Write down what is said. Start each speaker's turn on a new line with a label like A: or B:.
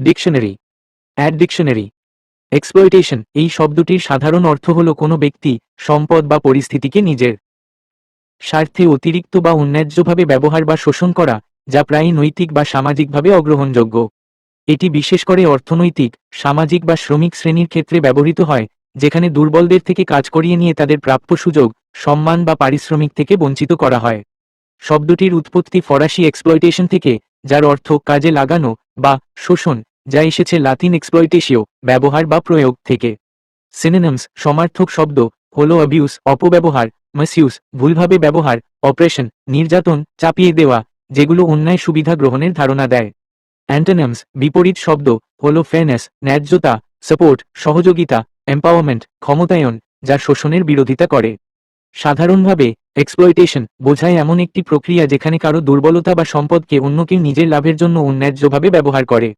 A: Dictionary add dictionary exploitation এই শব্দটির সাধারণ অর্থ হল কোনো ব্যক্তি, সম্পদ বা পরিস্থিতিকে নিজের স্বার্থে অতিরিক্ত বা অন্যায্যভাবে ব্যবহার বা শোষণ করা, যা প্রায়ই নৈতিক বা সামাজিকভাবে অগ্রহণযোগ্য। এটি বিশেষ করে অর্থনৈতিক, সামাজিক বা শ্রমিক শ্রেণির ক্ষেত্রে ব্যবহৃত হয়, যেখানে দুর্বলদের থেকে কাজ করিয়ে নিয়ে তাদের প্রাপ্য সুযোগ, সম্মান বা পারিশ্রমিক থেকে বঞ্চিত করা হয়। শব্দটির উৎপত্তি ফরাসি এক্সপ্লয়টেশন থেকে, যার অর্থ কাজে লাগানো বা শোষণ। যা এসেছে লাতিন এক্সপ্লয়টেশিও ব্যবহার বা প্রয়োগ থেকে। সিনেনামস সমার্থক শব্দ, হল অ্যাবিউস অপব্যবহার মাসিউস ভুলভাবে ব্যবহার অপারেশন নির্যাতন, চাপিয়ে দেওয়া, যেগুলো অন্যায় সুবিধা গ্রহণের ধারণা দেয়। অ্যান্টোনামস বিপরীত শব্দ, হল ফেয়ারনেস ন্যায্যতা সাপোর্ট সহযোগিতা এম্পাওয়ারমেন্ট ক্ষমতায়ন, যা শোষণের বিরোধিতা করে। সাধারণভাবে এক্সপ্লয়টেশন বোঝায় এমন একটি প্রক্রিয়া যেখানে কারও দুর্বলতা বা সম্পদকে অন্য কেউ নিজের লাভের জন্য অন্যায্যভাবে ব্যবহার করে।